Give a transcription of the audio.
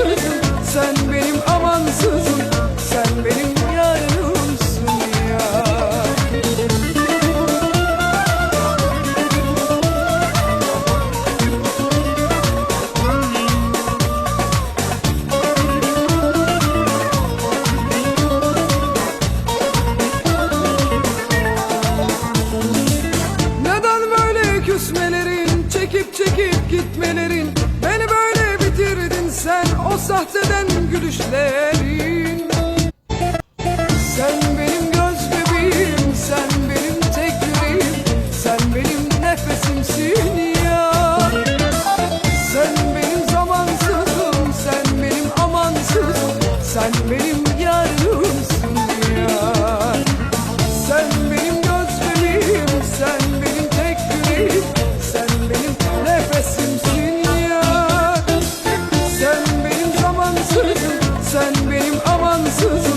aşığım Sen benim amansızım Sen benim yarımsın ya. Neden böyle küsmelerin çekip çekip bahçeden gülüşlerin. Sen benim göz bebeğim, sen benim tek yüreğim Sen benim nefesimsin ya. Sen benim zamansızım, sen benim amansızım Sen benim Sensiz